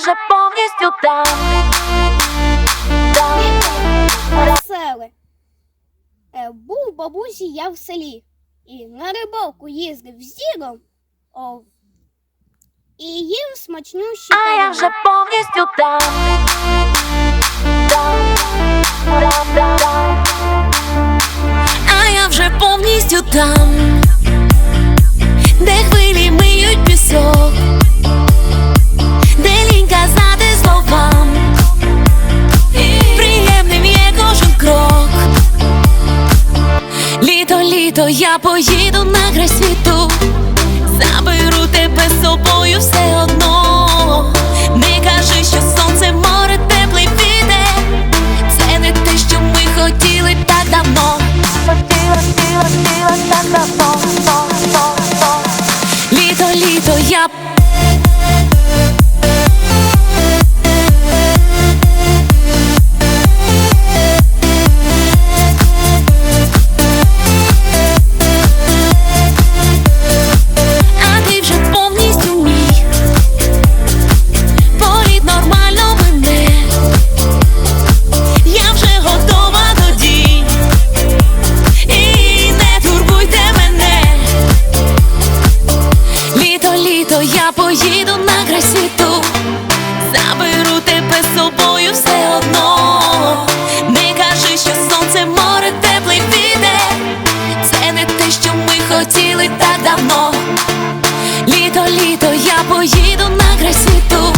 вже повністю там. Веселе. Е, був бабусі я в селі. І на рибалку їздив з дідом. О, і їв смачнющі А я вже повністю там. Там, там, там, там. А я вже повністю там, Літо, я поїду на край світу, заберу тебе з собою все одно. Не кажи, що сонце, море, теплий піде. Це не те, що ми хотіли так давно. Хотіла, хотіла, хотіла так давно, но, но, но. Літо, літо, я давно. Літо, літо, я поїду на край світу.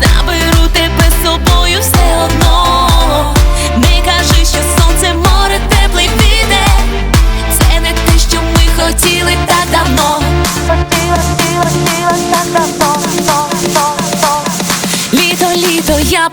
Заберу тебе з собою все одно. Не кажи, що сонце, море, теплий вітер Це не те, що ми хотіли так давно. Хотіла, хотіла, хотіла так давно, но, но, но. Літо, літо, я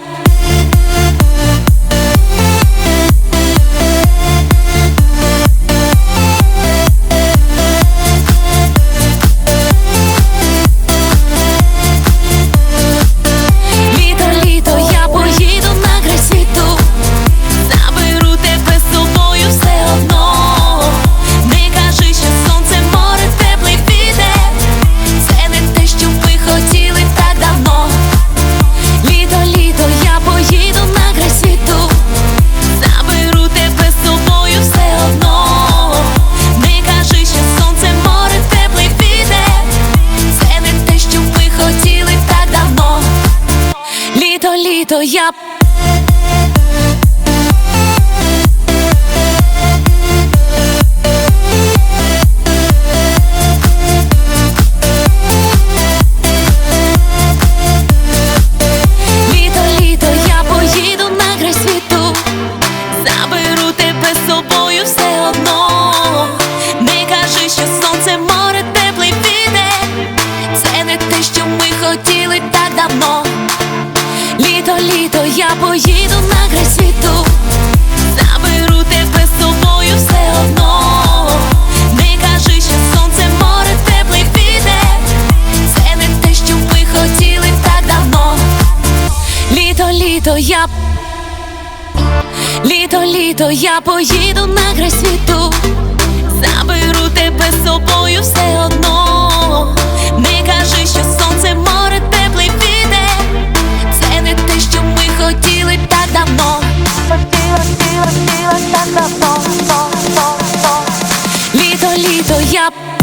що ми хотіли так давно Літо, літо, я поїду на край світу. Заберу тебе з собою все одно. Не кажи, що сонце, море, теплий вітер Це не те, що ми хотіли так давно. Літо, літо, я Літо, літо, я поїду на край світу that.